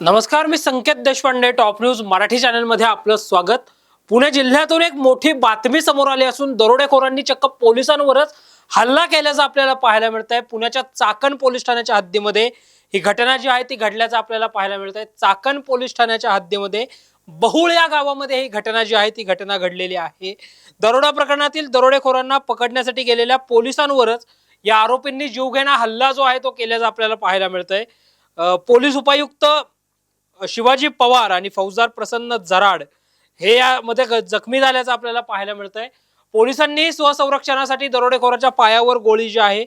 नमस्कार मी Sanket Deshpande top news Marathi चॅनलमध्ये आपलं स्वागत. पुणे जिल्ह्यातून एक मोठी बातमी समोर आली असून दरोडेखोरांनी चक्क पोलिसांवरच हल्ला केल्याचं आपल्याला पाहायला मिळत आहे पुण्याच्या चाकण पोलीस ठाण्याच्या हद्दीमध्ये ही घटना जी आहे ती घडल्याचं आपल्याला पाहायला मिळत आहे चाकण पोलीस ठाण्याच्या हद्दीमध्ये बहुळ या गावामध्ये ही घटना जी आहे ती घटना घडलेली आहे. दरोडा प्रकरणातील दरोडेखोरांना पकडण्यासाठी गेलेल्या पोलिसांवरच या आरोपींनी जीवघेणा हल्ला जो आहे तो केल्याचा आपल्याला पाहायला मिळतंय. आहे पोलीस उपायुक्त शिवाजी पवार आणि फौजदार प्रसन्न जराड हे यामध्ये ग- जखमी झाल्याचं आपल्याला पाहायला मिळतंय. पोलिसांनी स्वसंरक्षणासाठी दरोडेखोराच्या पायावर गोळी जी आहे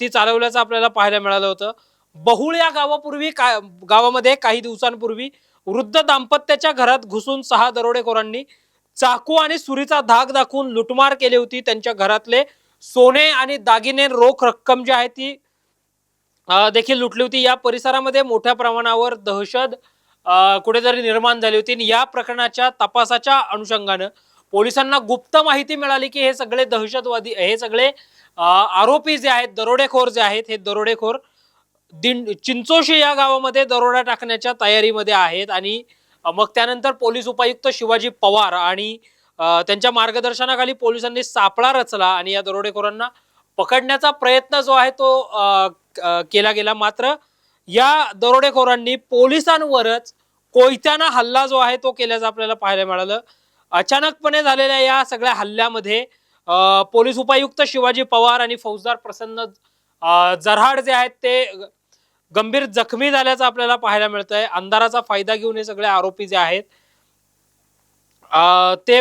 ती चालवल्याचं आपल्याला पाहायला मिळालं होतं. बहुळ या गावापूर्वी का गावामध्ये काही दिवसांपूर्वी वृद्ध दाम्पत्याच्या घरात घुसून सहा दरोडेखोरांनी चाकू आणि सुरीचा धाक दाखवून लुटमार केली होती. त्यांच्या घरातले सोने आणि दागिने रोख रक्कम जी आहे ती देखील लुटली होती. या परिसरामध्ये मोठ्या प्रमाणावर दहशत कुठेतरी निर्माण झाली होती. आणि या प्रकरणाच्या तपासाच्या अनुषंगानं पोलिसांना गुप्त माहिती मिळाली की हे सगळे दहशतवादी हे सगळे आरोपी जे आहेत दरोडेखोर जे आहेत हे दरोडेखोर दिंड चिंचोशी या गावामध्ये दरोडा टाकण्याच्या तयारीमध्ये आहेत. आणि मग त्यानंतर पोलीस उपायुक्त शिवाजी पवार आणि त्यांच्या मार्गदर्शनाखाली पोलिसांनी सापळा रचला आणि या दरोडेखोरांना पकडण्याचा प्रयत्न जो आहे तो केला गेला. मात्र या दरोडेखोरांनी पोलिसांवरच कोयत्यानं हल्ला जो आहे तो केल्याचं आपल्याला पाहायला मिळालं. अचानकपणे झालेल्या या सगळ्या हल्ल्यामध्ये पोलीस उपायुक्त शिवाजी पवार आणि फौजदार प्रसन्न जरहाड जे आहेत ते गंभीर जखमी झाल्याचं आपल्याला पाहायला मिळतंय. अंधाराचा फायदा घेऊन हे सगळे आरोपी जे आहेत ते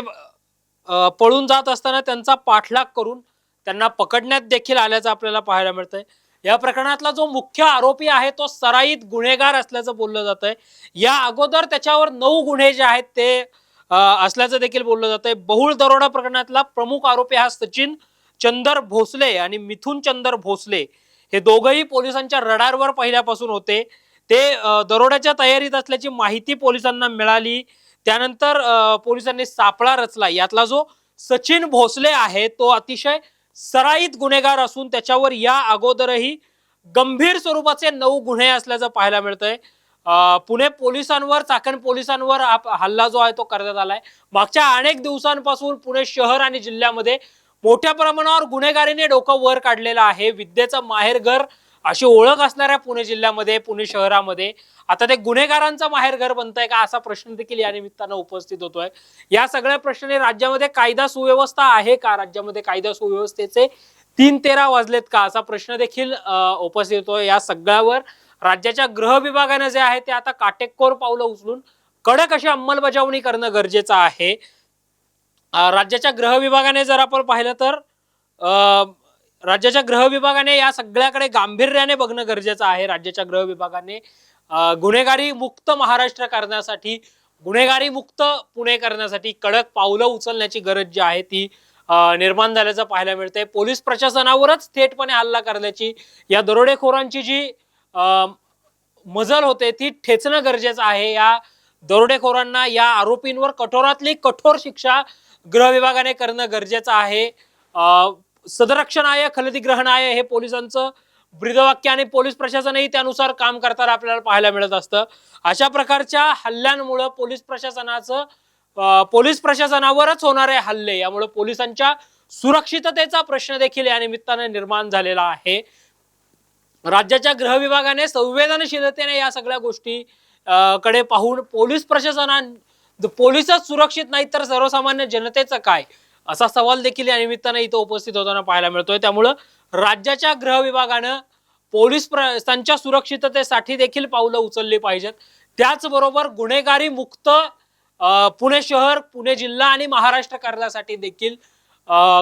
पळून जात असताना त्यांचा पाठलाग करून त्यांना पकडण्यात देखील आल्याचं आपल्याला पाहायला मिळतंय. या प्रकरणातला जो मुख्य आरोपी आहे तो सराईत गुन्हेगार असल्याचं बोललं जात आहे या अगोदर त्याच्यावर नऊ गुन्हे जे आहेत ते असल्याचं देखील बोललं जात आहे बहुळ दरोडा प्रकरणातला प्रमुख आरोपी हा सचिन चंदर भोसले आणि मिथुन चंदर भोसले हे दोघंही पोलिसांच्या रडारवर पहिल्यापासून होते. ते दरोड्याच्या तयारीत असल्याची माहिती पोलिसांना मिळाली. त्यानंतर पोलिसांनी सापळा रचला. यातला जो सचिन भोसले आहे तो अतिशय सराईत गुन्हेगार असून त्याच्यावर या अगोदरही गंभीर स्वरूपाचे नऊ गुन्हे असल्याचं पाहायला मिळतंय. पुणे पोलिसांवर चाकण पोलिसांवर आप- हल्ला जो आहे तो करण्यात आलाय. मागच्या अनेक दिवसांपासून पुणे शहर आणि जिल्ह्यामध्ये मोठ्या प्रमाणावर गुन्हेगारीने डोकं वर काढलेलं आहे. विद्येचं माहेरघर अशी ओळख असणाऱ्या पुणे जिल्ह्यामध्ये पुणे शहरामध्ये आता ते गुन्हेगारांचं माहेरघर बनतंय का असा प्रश्न देखील या निमित्तानं उपस्थित होतोय. या सगळ्या प्रश्नाने राज्यामध्ये कायदा सुव्यवस्था आहे का? राज्यामध्ये कायदा सुव्यवस्थेचे तीन तेरा वाजलेत का? असा प्रश्न देखील उपस्थित होतोय. या सगळ्यावर राज्याच्या गृह विभागाने जे आहे ते आता काटेकोर पावलं उचलून कडक अशी अंमलबजावणी करणं गरजेचं आहे. राज्याच्या गृह विभागाने जर आपण पाहिलं तर राज्याच्या गृह विभागाने या सगळ्याकडे गांभीर्याने बघणं गरजेचं आहे. राज्याच्या गृह विभागाने गुन्हेगारी मुक्त महाराष्ट्र करण्यासाठी गुन्हेगारी मुक्त पुणे करण्यासाठी कडक पावलं उचलण्याची गरज जी आहे ती निर्माण झाल्याचं पाहायला मिळतंय. पोलीस प्रशासनावरच थेटपणे हल्ला करण्याची या दरोडेखोरांची जी मजल होते ती ठेचणं गरजेचं आहे. या दरोडेखोरांना या आरोपींवर कठोरातली कठोर शिक्षा गृह विभागाने करणं गरजेचं आहे. सदरक्षण आय खलदी ग्रहण आहे हे पोलिसांचं ब्रीदवाक्य आणि पोलीस प्रशासनही त्यानुसार काम करताना आपल्याला पाहायला मिळत असतं. अशा प्रकारच्या हल्ल्यांमुळं पोलीस प्रशासनाचं पोलीस प्रशासनावरच होणारे हल्ले यामुळे पोलिसांच्या सुरक्षिततेचा प्रश्न देखील या निमित्ताने निर्माण झालेला आहे. राज्याच्या गृह विभागाने संवेदनशीलतेने या सगळ्या गोष्टी कडे पाहून पोलीस प्रशासना पोलीसच सुरक्षित नाही तर सर्वसामान्य जनतेचं काय? असा सवाल देखील या निमित्तानं इथं उपस्थित होताना पाहायला मिळतोय. त्यामुळं राज्याच्या गृह विभागानं पोलीस प्रशासनाच्या सुरक्षिततेसाठी देखील पावलं उचलली पाहिजेत. त्याचबरोबर गुन्हेगारी मुक्त पुणे शहर पुणे जिल्हा आणि महाराष्ट्र करण्यासाठी देखील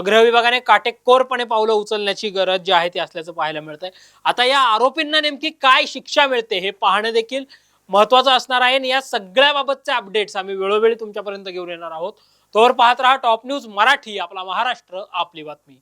गृह विभागाने काटेकोरपणे पावलं उचलण्याची गरज जी आहे ती असल्याचं पाहायला मिळतंय. आता या आरोपींना नेमकी काय शिक्षा मिळते हे पाहणं देखील महत्वाचं असणार आहे. आणि या सगळ्याबाबतचे अपडेट्स आम्ही वेळोवेळी तुमच्यापर्यंत घेऊन येणार आहोत. तोवर पाहत राहा टॉप न्यूज मराठी आपला महाराष्ट्र आपली बातमी.